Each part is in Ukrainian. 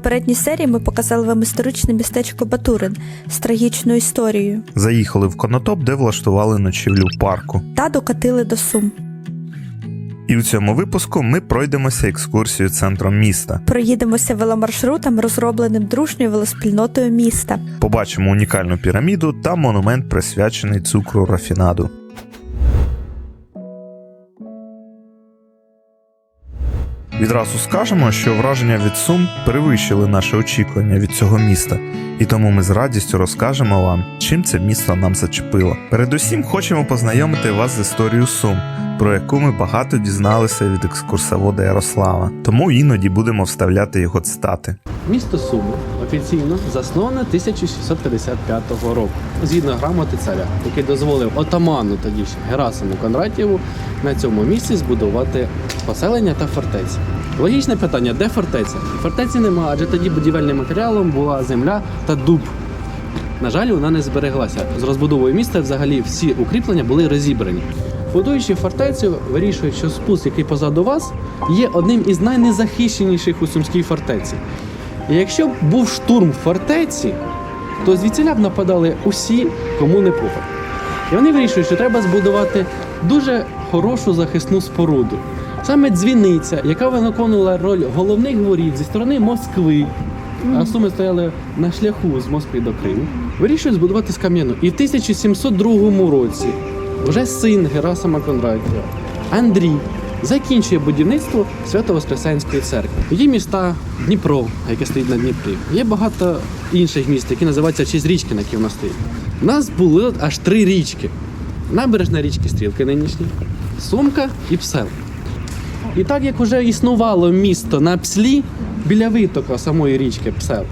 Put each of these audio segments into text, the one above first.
Попередній серії ми показали вам історичне містечко Батурин з трагічною історією Заїхали в Конотоп, де влаштували ночівлю в парку. та докатили до Сум. І в цьому випуску ми пройдемося екскурсією центром міста. Проїдемося веломаршрутом, розробленим дружньою велоспільнотою міста. Побачимо унікальну піраміду та монумент, присвячений цукру рафінаду. Відразу скажемо, що враження від Сум перевищили наше очікування від цього міста, і тому ми з радістю розкажемо вам, чим це місто нам зачепило. Передусім хочемо познайомити вас з історією Сум, про яку ми багато дізналися від екскурсовода Ярослава, тому іноді будемо вставляти його цитати. Місто Суми офіційно засноване 1655 року згідно грамоти царя, який дозволив отаману тоді ще Герасиму Кондратєву на цьому місці збудувати поселення та фортеці. Логічне питання, де фортеця? Фортеці нема, адже тоді будівельним матеріалом була земля та дуб. На жаль, вона не збереглася. З розбудовою міста взагалі всі укріплення були розібрані. Будуючи фортецю, вирішують, що спуск, який позаду вас, є одним із найнезахищеніших у Сумській фортеці. І якщо б був штурм фортеці, то звідсіля б нападали усі, кому не похер. І вони вирішують, що треба збудувати дуже хорошу захисну споруду. Саме дзвіниця, яка виконувала роль головних воріт зі сторони Москви, а суми стояли на шляху з Москви до Криму, вирішують збудувати з кам'яну. І в 1702 році вже син Герасима Кондратія, Андрій, закінчує будівництво Свято-Воскресенської церкви. Є міста Дніпро, яке стоїть на Дніпрі. Є багато інших міст, які називаються в честь річки, на якій вона стоїть. У нас були аж три річки: набережна річки Стрілки нинішні, Сумка і Псел. І так як вже існувало місто на Пслі біля витока самої річки Псел,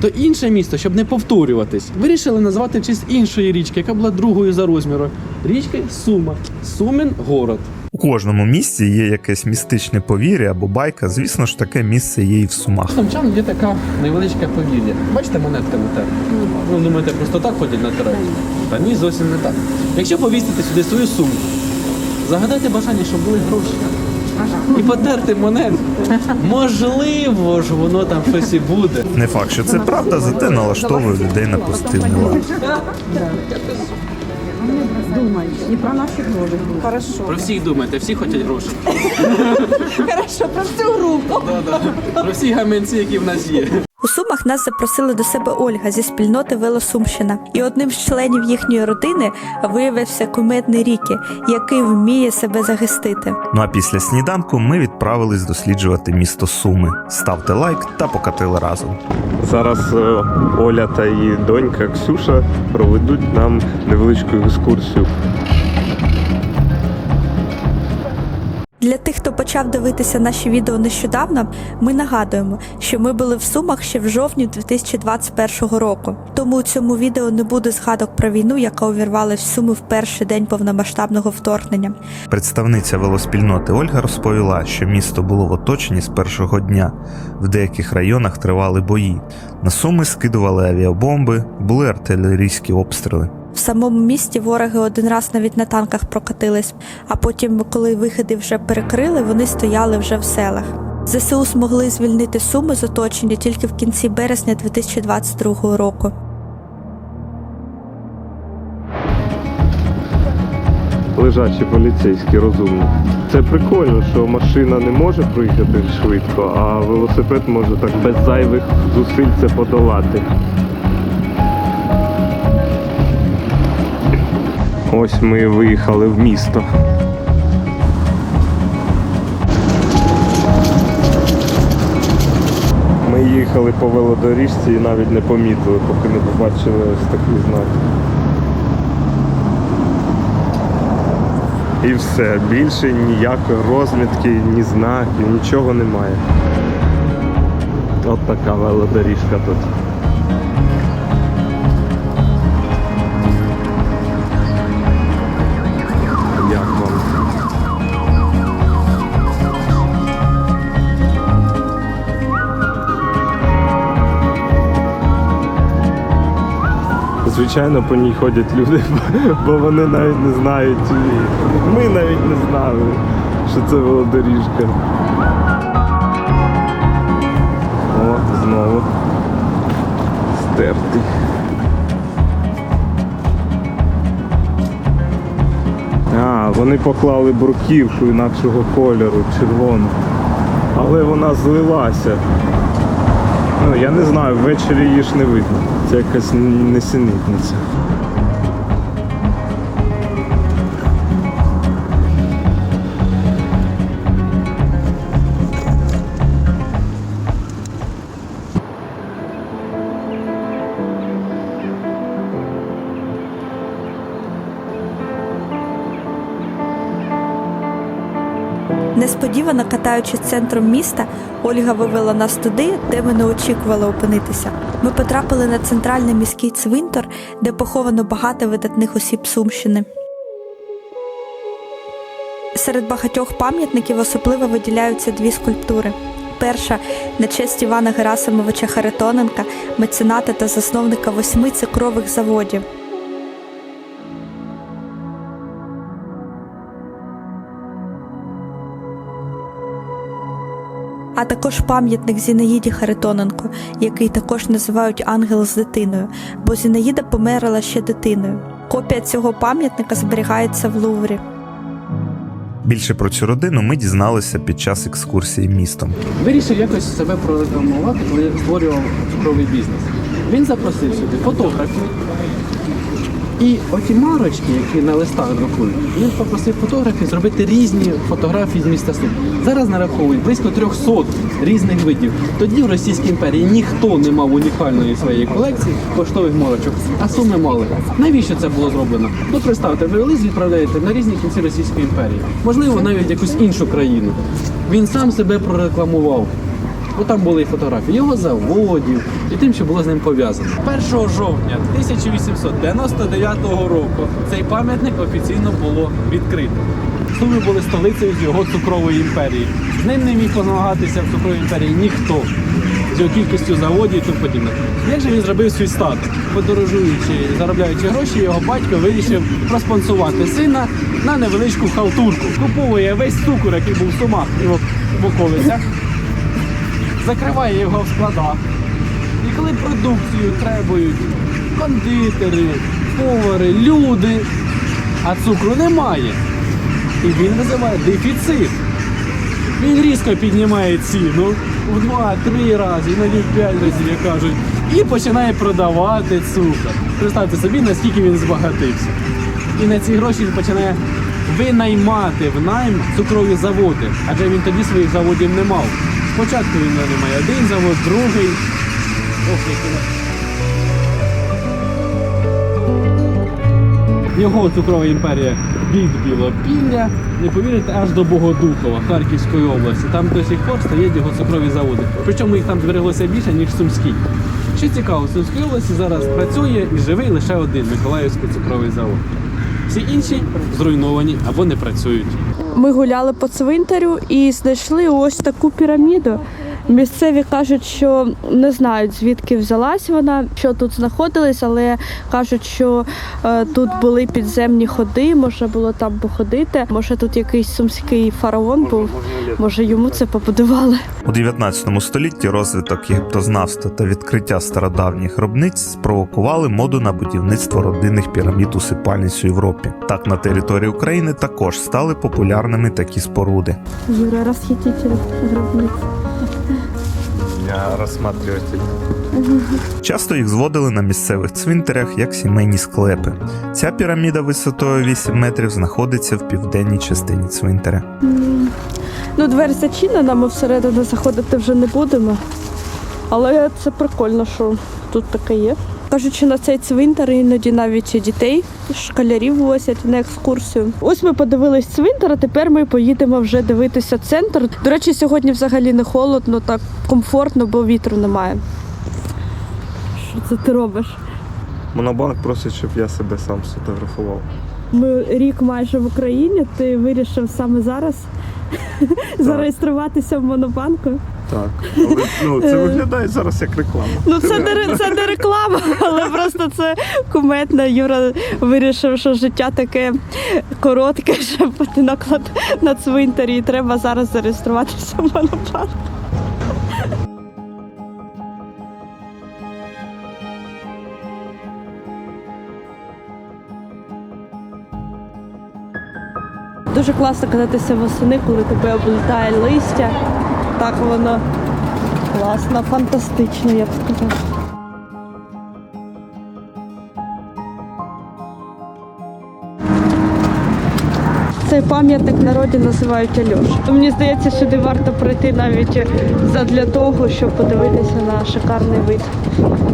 то інше місто, щоб не повторюватись, вирішили назвати в честь іншої річки, яка була другою за розміром. Річки Сума. Сумин город. У кожному місті є якесь містичне повір'я або байка. Звісно ж, таке місце є і в Сумах. Сумчан є така невеличка повір'я. Бачите, монетка на те. Ви думаєте, просто так ходять на терен? Та ні, зовсім не так. Якщо повісити сюди свою сумку, загадайте бажання, щоб були гроші. І потерти монет. Можливо ж, воно там щось і буде. Не факт, що це правда, зате налаштовує людей на позитивний лад. Думай, не про наші гроші. Хорошо. Про всіх думайте, всі хочуть гроші. Хорошо, про всю группу. Про всі гаманці, які в нас є. У Сумах нас запросили до себе Ольга зі спільноти Велосумщина, і одним з членів їхньої родини виявився кумедний Рікі, який вміє себе захистити. Ну а після сніданку ми відправились досліджувати місто Суми. Ставте лайк та покатили разом. Зараз е, Оля та її донька Ксюша проведуть нам невеличку екскурсію. Для тих, хто почав дивитися наші відео нещодавно, ми нагадуємо, що ми були в Сумах ще в жовтні 2021 року. Тому у цьому відео не буде згадок про війну, яка увірвалась в Суми в перший день повномасштабного вторгнення. Представниця велоспільноти Ольга розповіла, що місто було в оточенні з першого дня. В деяких районах тривали бої. На суми скидували авіабомби, були артилерійські обстріли. В самому місті вороги один раз навіть на танках прокатились, а потім, коли виходи вже перекрили, вони стояли вже в селах. ЗСУ змогли звільнити суми з оточення тільки в кінці березня 2022 року. Лежачі поліцейські розумні. Це прикольно, що машина не може проїхати швидко, а велосипед може так без зайвих зусиль це подолати. Ось ми виїхали в місто. Ми їхали по велодоріжці і навіть не помітили, поки не побачили ось такий знак. І все. Більше ніякої розмітки, ні знаків, нічого немає. От така велодоріжка тут. Звичайно, по ній ходять люди, бо вони навіть не знають. Ми навіть не знали, що це велодоріжка. О, знову стертий. А, вони поклали бруківку інакшого кольору, червону. Але вона злилася. Ну, я не знаю, ввечері її ж не видно. Якась несенітниця. Несподівано катаючись центром міста, Ольга вивела нас туди, де ми не очікували опинитися. Ми потрапили на центральний міський цвинтар, де поховано багато видатних осіб Сумщини. Серед багатьох пам'ятників особливо виділяються дві скульптури. Перша на честь Івана Герасимовича Харитоненка, мецената та засновника восьми цукрових заводів. А також пам'ятник Зінаїді Харитоненко, який також називають ангел з дитиною, бо Зінаїда померла ще дитиною. Копія цього пам'ятника зберігається в Луврі. Більше про цю родину ми дізналися під час екскурсії містом. Вирішив якось себе прорекламувати, коли створював цукровий бізнес. Він запросив сюди фотографів. І оті марочки, які на листах друкують, він попросив фотографів зробити різні фотографії з міста Сум. Зараз нараховують близько 300 різних видів. Тоді в Російській імперії ніхто не мав унікальної своєї колекції поштових марочок, а суми мали. Навіщо це було зроблено? Ну представте, ви лист відправляєте на різні кінці Російської імперії, можливо, навіть якусь іншу країну. Він сам себе прорекламував. Бо там були і фотографії його заводів і тим, що було з ним пов'язано. 1 жовтня 1899 року цей пам'ятник офіційно було відкрито. Суми були столицею його цукрової імперії. З ним не міг позмагатися в цукровій імперії ніхто. З його кількістю заводів і тому подібне. Як же він зробив свій статок? Подорожуючи, заробляючи гроші, його батько вирішив проспонсувати сина на невеличку халтурку. Куповує весь цукор, який був в сумах і в околицях закриває його в складах. І коли продукцію требують кондитери, повари, люди, а цукру немає. І він визиває дефіцит. Він різко піднімає ціну в два-три рази, іноді в п'ять разів, як кажуть, і починає продавати цукор. Представте собі, наскільки він збагатився. І на ці гроші він починає винаймати в найм цукрові заводи, адже він тоді своїх заводів не мав. Спочатку він має один завод, другий. Ох, який. Його цукрова імперія від Білопілля, не повірите, аж до Богодухова, Харківської області. Там до сих пор стоять його цукрові заводи. Причому їх там збереглося більше, ніж в Сумській. Що цікаво, в Сумській області зараз працює і живий лише один Миколаївський цукровий завод. Всі інші зруйновані або не працюють. Ми гуляли по цвинтарю і знайшли ось таку піраміду. Місцеві кажуть, що не знають звідки взялась вона, що тут знаходились, але кажуть, що е, тут були підземні ходи, можна було там походити. Може, тут якийсь сумський фараон був, може йому це побудували. У 19 столітті розвиток єгиптознавства та відкриття стародавніх гробниць спровокували моду на будівництво родинних пірамід усипальниць у Європі. Так на території України також стали популярними такі споруди. Юра, розхититель гробниць. Я. Часто їх зводили на місцевих цвинтарях як сімейні склепи. Ця піраміда висотою 8 метрів знаходиться в південній частині цвинтаря. Ну, двері зачинена, ми всередину заходити вже не будемо. Але це прикольно, що тут таке є. Кажуть, що на цей цвинтар іноді навіть дітей, школярів возять на екскурсію. Ось ми подивились цвинтар, а тепер ми поїдемо вже дивитися центр. До речі, сьогодні взагалі не холодно, так комфортно, бо вітру немає. Що це ти робиш? Монобанк просить, щоб я себе сам сфотографував. Ми рік майже в Україні. Ти вирішив саме зараз зареєструватися в монобанку. Так. Але ну, це виглядає зараз як реклама. Ну це не це не реклама, але просто це куметно. Юра вирішив, що життя таке коротке, щоб наклад на цвинтарі. І треба зараз зареєструватися в монобанк. Дуже класно кататися восени, коли тебе облітає листя. Так воно класно, фантастично, я б сказала. Цей пам'ятник народі називають Альош. Мені здається, сюди варто прийти навіть для того, щоб подивитися на шикарний вид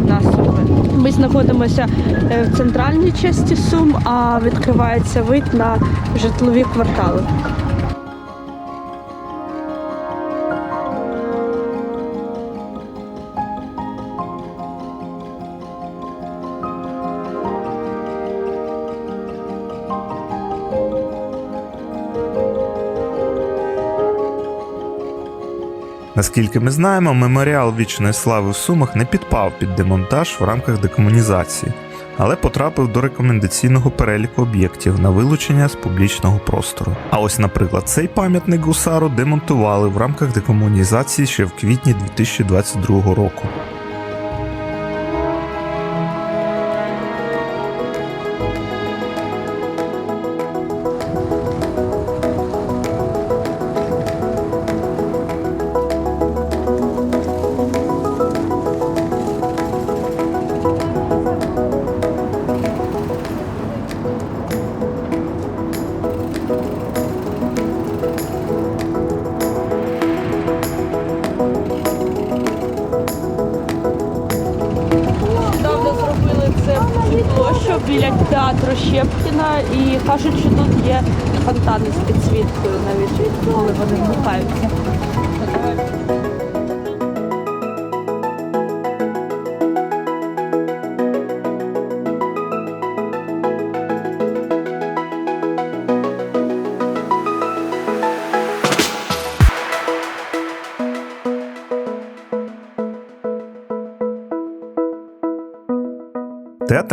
на Суми. Ми знаходимося е, в центральній часті Сум, а відкривається вид на житлові квартали. Наскільки ми знаємо, меморіал вічної слави в Сумах не підпав під демонтаж в рамках декомунізації, але потрапив до рекомендаційного переліку об'єктів на вилучення з публічного простору. А ось, наприклад, цей пам'ятник гусару демонтували в рамках декомунізації ще в квітні 2022 року. Кажуть, що тут є фонтани з підсвіткою навіть, коли вони вмикаються.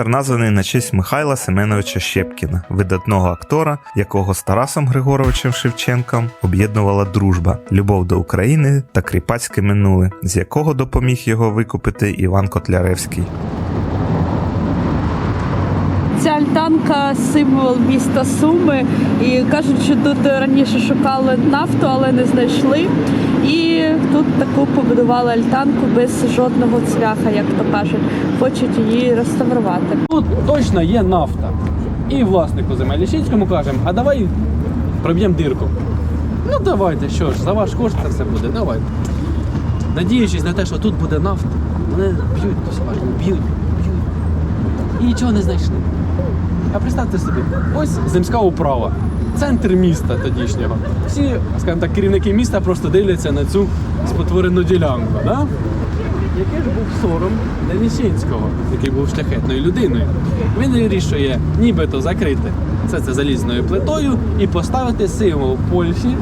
Названий на честь Михайла Семеновича Щепкіна, видатного актора, якого з Тарасом Григоровичем Шевченком об'єднувала дружба, любов до України та кріпацьке минуле, з якого допоміг його викупити Іван Котляревський. Ця альтанка символ міста Суми. І кажуть, що тут раніше шукали нафту, але не знайшли. І тут таку побудували альтанку без жодного цвяха, як то кажуть. Хочуть її реставрувати. Тут точно є нафта. І власнику земель Ліщинському кажемо, а давай проб'ємо дирку. Ну давайте, що ж, за ваш кошт це все буде, давайте. Надіючись на те, що тут буде нафта, вони б'ють б'ють, б'ють. І нічого не знайшли. А представте собі, ось земська управа, центр міста тодішнього. Всі, скажімо так, керівники міста просто дивляться на цю спотворену ділянку. Да? Який ж був сором для Ліщинського, який був шляхетною людиною. Він вирішує нібито закрити все це залізною плитою і поставити символ Польщі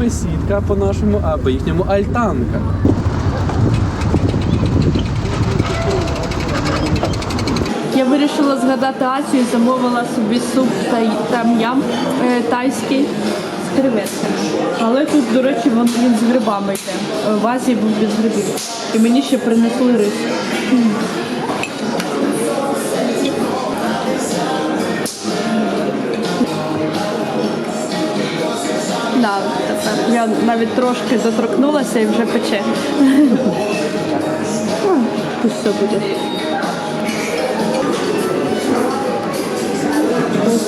бесідка по-нашому, а по-їхньому альтанка. Я вирішила згадати Азію, замовила собі суп тай, там-ям е, тайський з креветками. Але тут, до речі, він, він з грибами йде. Е, В Азії був без грибів. І мені ще принесли рис. Да, я навіть трошки доторкнулася і вже пече. Пусть все буде.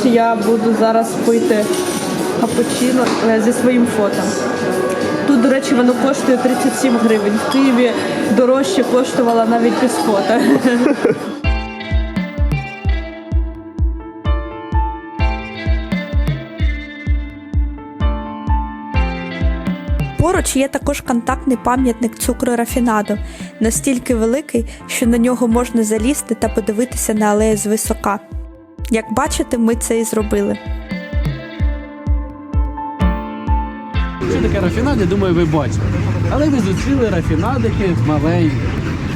Я буду зараз пити капучино е, зі своїм фото. Тут, до речі, воно коштує 37 гривень. В Києві дорожче коштувало навіть без фото. Поруч є також контактний пам'ятник цукру рафінаду, настільки великий, що на нього можна залізти та подивитися на алею з висока. Як бачите, ми це і зробили. Що таке рафінад, я думаю, ви бачили. Але ви зустріли рафінадики маленькі.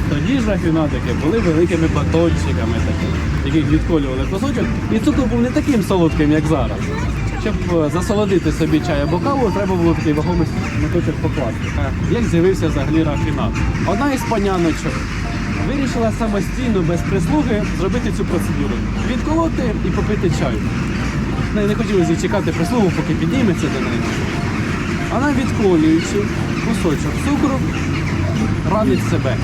Тоді ж рафінадики були великими батончиками такими, яких відколювали кусочок. І цукор був не таким солодким, як зараз. Щоб е, засолодити собі чай або каву, треба було такий вагомий моточок покласти. Як з'явився взагалі рафінад? Одна із паняночок вирішила самостійно, без прислуги, зробити цю процедуру. Відколоти і попити чай. Не, не хотілося чекати прислугу, поки підніметься до неї. Вона відколюючи кусочок цукру, ранить себе.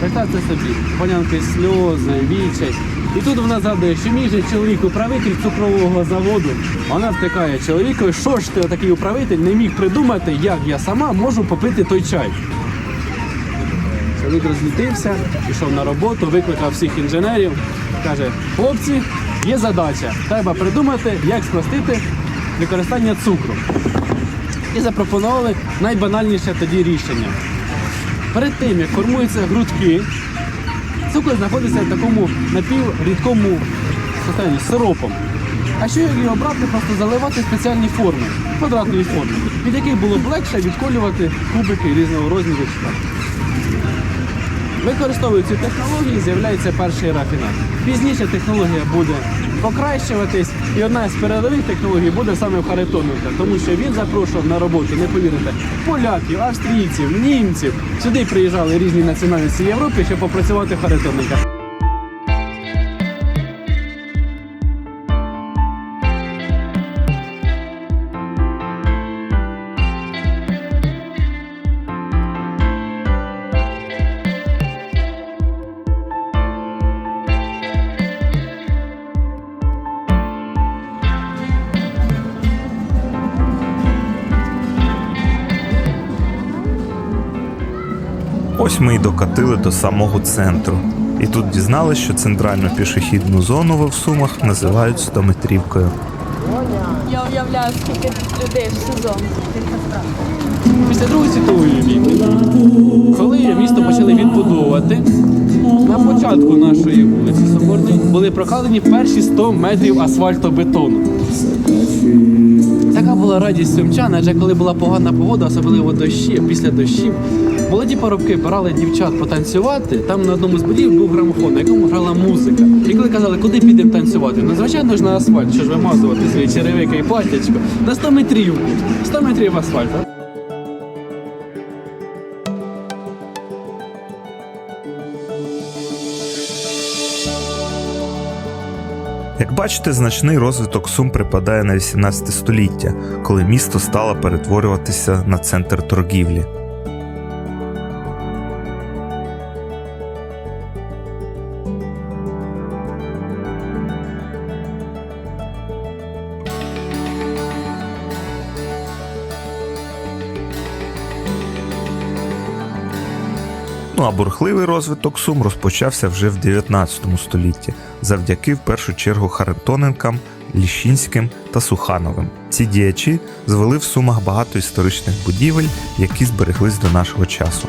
Представте собі, панянки сльози, відчай. І тут вона згадує, що мій же чоловік управитель цукрового заводу. Вона втикає чоловікові, що ж ти такий управитель не міг придумати, як я сама можу попити той чай. Чоловік розлютився, пішов на роботу, викликав всіх інженерів. Каже: хлопці, є задача. Треба придумати, як спростити використання цукру. І запропонували найбанальніше тоді рішення. Перед тим, як формуються грудки, цукор знаходиться в такому напіврідкому состоянні сиропом. А що його брати, просто заливати спеціальні форми, квадратної форми, від яких було б легше відколювати кубики різного розміру. Використовують цю технологію, з'являється перший рафінат. Пізніше технологія буде покращуватись, і одна з передових технологій буде саме в Харитоненка, тому що він запрошував на роботу, не повірите, поляків, австрійців, німців. Сюди приїжджали різні національності Європи, щоб попрацювати в Харитоненка. Докатили до самого центру. І тут дізналися, що центральну пішохідну зону в Сумах називають 100-метрівкою. Я уявляю, скільки людей в сезон. Після Другої світової війни, коли місто почали відбудовувати, на початку нашої вулиці Соборної були прокладені перші 100 метрів асфальтобетону. Така була радість сумчан, адже коли була погана погода, особливо дощі, після дощів, молоді парубки брали дівчат потанцювати. Там на одному з будів був грамофон, на якому грала музика. І коли казали, куди підемо танцювати? Ну, звичайно ж на асфальт, що ж вимазувати свої черевики і платтячко. На 100 метрів. 100 метрів асфальту. Як бачите, значний розвиток Сум припадає на 18 століття, коли місто стало перетворюватися на центр торгівлі. Ну а бурхливий розвиток Сум розпочався вже в 19 столітті, завдяки в першу чергу Харитоненкам, Ліщинським та Сухановим. Ці діячі звели в Сумах багато історичних будівель, які збереглись до нашого часу.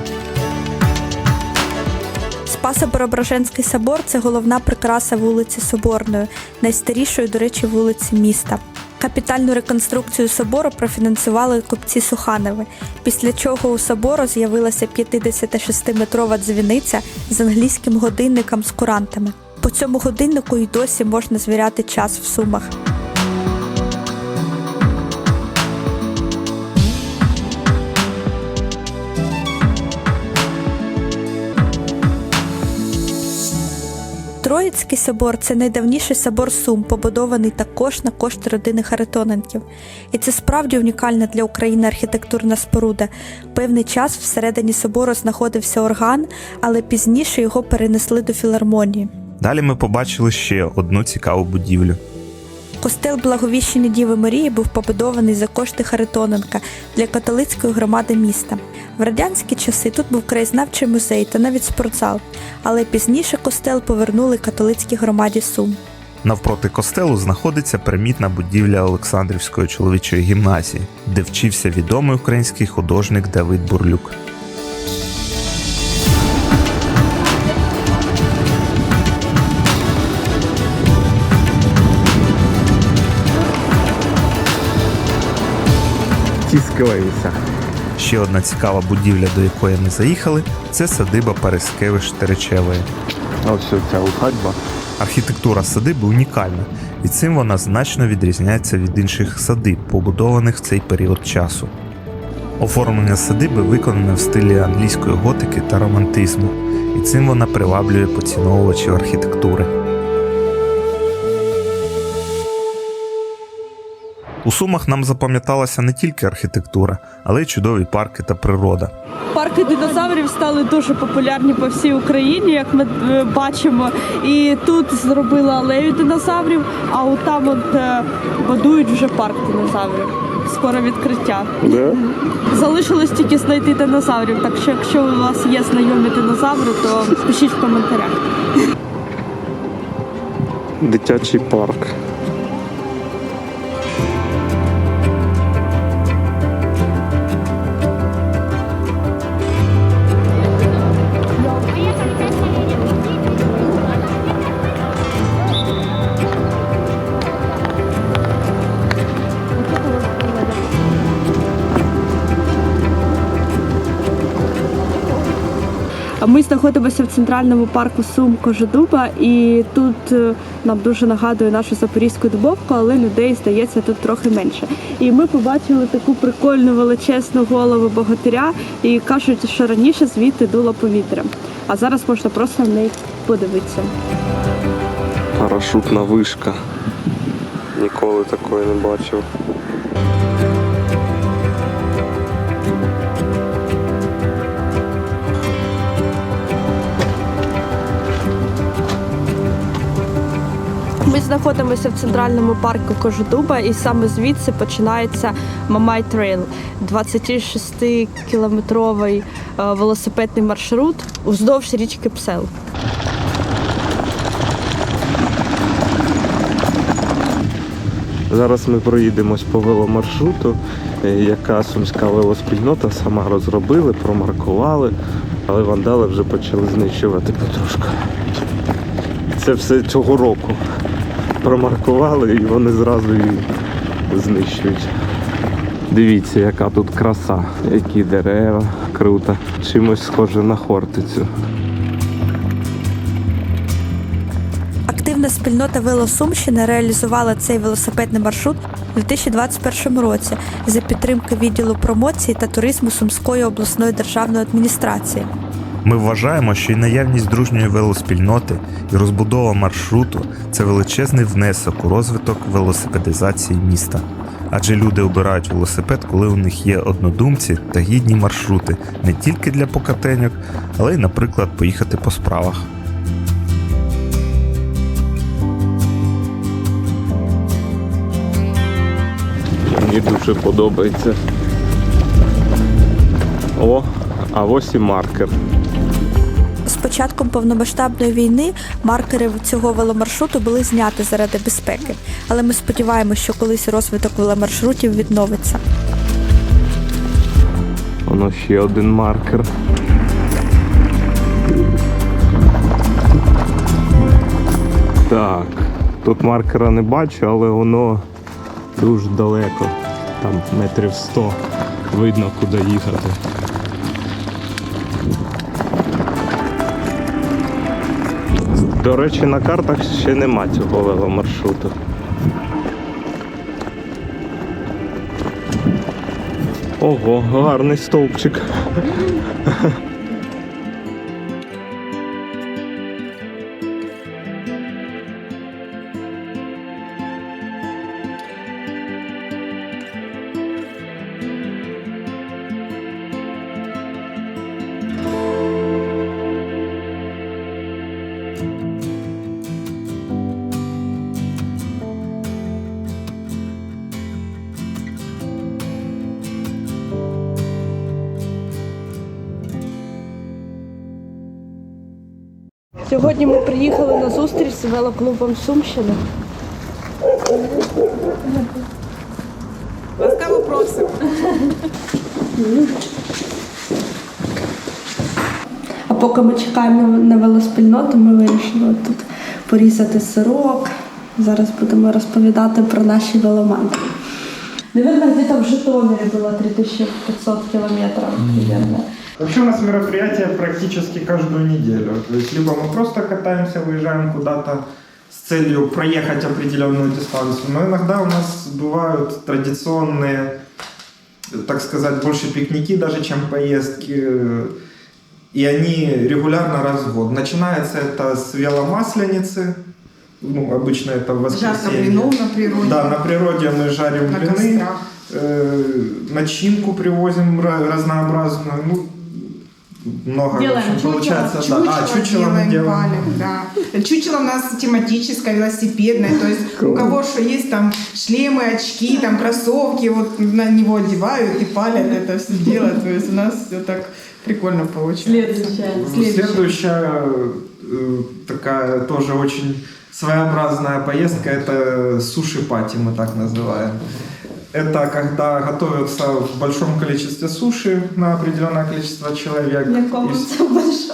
Спасо-Преображенський собор це головна прикраса вулиці Соборної, найстарішої, до речі, вулиці міста. Капітальну реконструкцію собору профінансували купці Суханеви, після чого у собору з'явилася 56-метрова дзвіниця з англійським годинником з курантами. По цьому годиннику й досі можна звіряти час в сумах. Троїцький собор це найдавніший собор Сум, побудований також на кошти родини Харитоненків. І це справді унікальна для України архітектурна споруда. Певний час всередині собору знаходився орган, але пізніше його перенесли до філармонії. Далі ми побачили ще одну цікаву будівлю. Костел Благовіщення Діви Марії був побудований за кошти Харитоненка для католицької громади міста. В радянські часи тут був краєзнавчий музей та навіть спортзал, але пізніше костел повернули католицькій громаді Сум. Навпроти костелу знаходиться примітна будівля Олександрівської чоловічої гімназії, де вчився відомий український художник Давид Бурлюк. Почти. Ще одна цікава будівля, до якої ми заїхали, це садиба Парискевич Теречевої. Ось ця усадьба. Архітектура садиби унікальна, і цим вона значно відрізняється від інших садиб, побудованих в цей період часу. Оформлення садиби виконане в стилі англійської готики та романтизму, і цим вона приваблює поціновувачів архітектури. У Сумах нам запам'яталася не тільки архітектура, але й чудові парки та природа. Парки динозаврів стали дуже популярні по всій Україні, як ми е, бачимо. І тут зробили алею динозаврів, а от там от е, будують вже парк динозаврів. Скоро відкриття. Да? Залишилось тільки знайти динозаврів. Так що, якщо у вас є знайомі динозаври, то пишіть в коментарях. Дитячий парк. Ми знаходимося в центральному парку Сум Кожедуба, і тут е, нам дуже нагадує нашу запорізьку дубовку, але людей здається тут трохи менше. І ми побачили таку прикольну величезну голову богатиря, і кажуть, що раніше звідти дуло повітря. А зараз можна просто на неї подивитися. Парашутна вишка. Ніколи такої не бачив. Ми знаходимося в центральному парку Кожедуба, і саме звідси починається Мамай Трейл, 26-кілометровий е, велосипедний маршрут уздовж річки Псел. Зараз ми проїдемось по веломаршруту, е, яка сумська велоспільнота сама розробили, промаркували, але вандали вже почали знищувати потрошку. Це все цього року. Промаркували і вони зразу її знищують. Дивіться, яка тут краса, які дерева, круто. Чимось схоже на Хортицю. Активна спільнота Велосумщини реалізувала цей велосипедний маршрут у 2021 році за підтримки відділу промоції та туризму Сумської обласної державної адміністрації. Ми вважаємо, що і наявність дружньої велоспільноти і розбудова маршруту це величезний внесок у розвиток велосипедизації міста. Адже люди обирають велосипед, коли у них є однодумці та гідні маршрути не тільки для покатеньок, але й, наприклад, поїхати по справах. Мені дуже подобається. О, а ось і маркер. Початком повномасштабної війни маркери цього веломаршруту були зняті заради безпеки, але ми сподіваємося, що колись розвиток веломаршрутів відновиться. Воно ще один маркер. Так, тут маркера не бачу, але воно дуже далеко. Там метрів 100. Видно, куди їхати. До речі, на картах ще нема цього веломаршруту. Ого, гарний стовпчик. Велоклубом Сумщини. Ласкаво просимо. А поки ми чекаємо на велоспільноту, ми вирішили тут порізати сирок. Зараз будемо розповідати про наші веломанки. Наверное, где-то в Житомире было 3500 километров, наверное. Вообще у нас мероприятия практически каждую неделю. То есть либо мы просто катаемся, выезжаем куда-то с целью проехать определенную дистанцию, но иногда у нас бывают традиционные, так сказать, больше пикники даже, чем поездки. И они регулярно раз в год. Начинается это с веломасленицы, ну, обычно это в Жарко воскресенье. блинов на природе. Да, на природе мы жарим на блины, кострах. э, начинку привозим ра- разнообразную, ну, много, в общем, получается, да. Чучело А, чучело мы делаем, делаем. палим, да. Чучело у нас тематическое, велосипедное, то есть у кого что есть там шлемы, очки, там кроссовки, вот на него одевают и палят это все дело, то есть у нас все так прикольно получается. Следующая. Следующая э, такая тоже очень своеобразная поездка, это суши-пати мы так называем. Это когда готовятся в большом количестве суши на определенное количество человек. И с-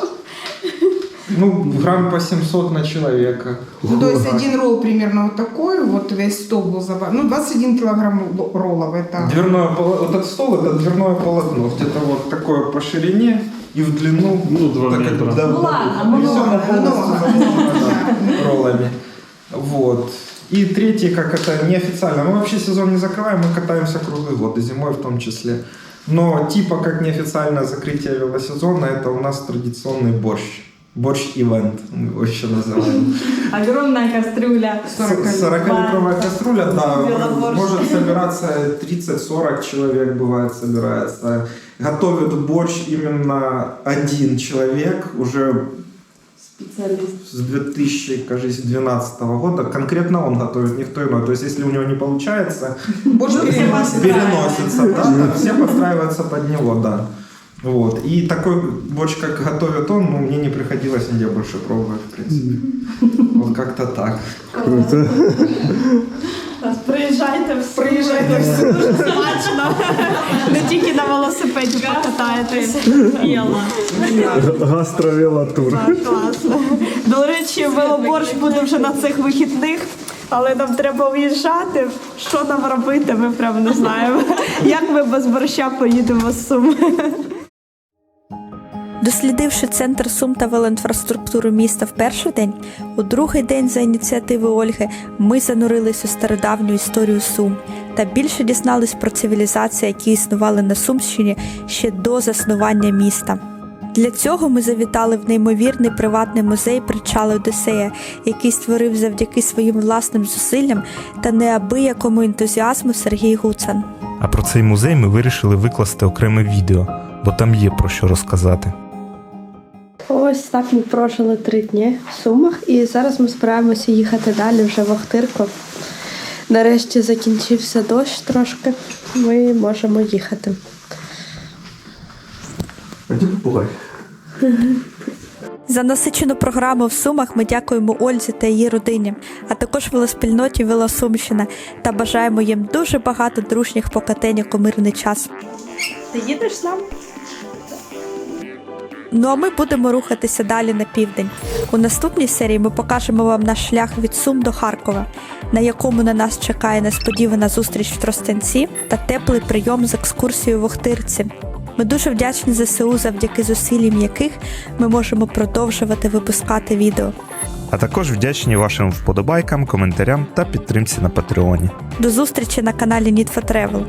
Ну, грамм по 700 на человека. Ну, то есть один ролл примерно вот такой, вот весь стол был забран. Ну, 21 килограмм ло- роллов это. Дверное поло- вот этот стол это дверное полотно, где-то вот такое по ширине и в длину. Ну, два так как метра. да, Ну ладно, заполнено, много, да, роллами. Вот. И третий, как это неофициально. Мы вообще сезон не закрываем, мы катаемся круглый год, и зимой в том числе. Но типа как неофициальное закрытие велосезона, это у нас традиционный борщ. Борщ-ивент, мы его еще называем. Огромная кастрюля. 40-литровая кастрюля, да, может собираться 30-40 человек бывает собирается. Готовит борщ именно один человек уже Специалист. с 2012 года. Конкретно он готовит, никто иной. То есть если у него не получается, Больше переносится. переносится, да, все подстраиваются под него, да. Вот. И такой борщ, как готовит он, ну, мне не приходилось нигде больше пробовать, в принципе. Вот как-то так. Круто. Приїжджайте всі. Приїжджайте всі. Дуже смачно. Не тільки на велосипеді покатаєтесь. Єла. Гастровелотур. Класно. До речі, велоборщ буде вже на цих вихідних. Але нам треба в'їжджати. Що нам робити, ми прям не знаємо. Як ми без борща поїдемо з Сум? Дослідивши центр Сум та велоінфраструктуру міста в перший день, у другий день за ініціативи Ольги ми занурились у стародавню історію Сум та більше дізнались про цивілізації, які існували на Сумщині ще до заснування міста. Для цього ми завітали в неймовірний приватний музей причали Одесея, який створив завдяки своїм власним зусиллям та неабиякому ентузіазму Сергій Гуцан. А про цей музей ми вирішили викласти окреме відео, бо там є про що розказати. Ось так ми прожили три дні в Сумах, і зараз ми збираємося їхати далі вже в Охтирку. Нарешті закінчився дощ трошки. Ми можемо їхати. За насичену програму в Сумах ми дякуємо Ользі та її родині, а також велоспільноті Велосумщина та бажаємо їм дуже багато дружніх покатеньок у мирний час. Ти їдеш з нами? Ну а ми будемо рухатися далі на південь. У наступній серії ми покажемо вам наш шлях від Сум до Харкова, на якому на нас чекає несподівана зустріч в Тростянці та теплий прийом з екскурсією в Охтирці. Ми дуже вдячні ЗСУ, завдяки зусиллям яких ми можемо продовжувати випускати відео. А також вдячні вашим вподобайкам, коментарям та підтримці на Патреоні. До зустрічі на каналі Need for Travel.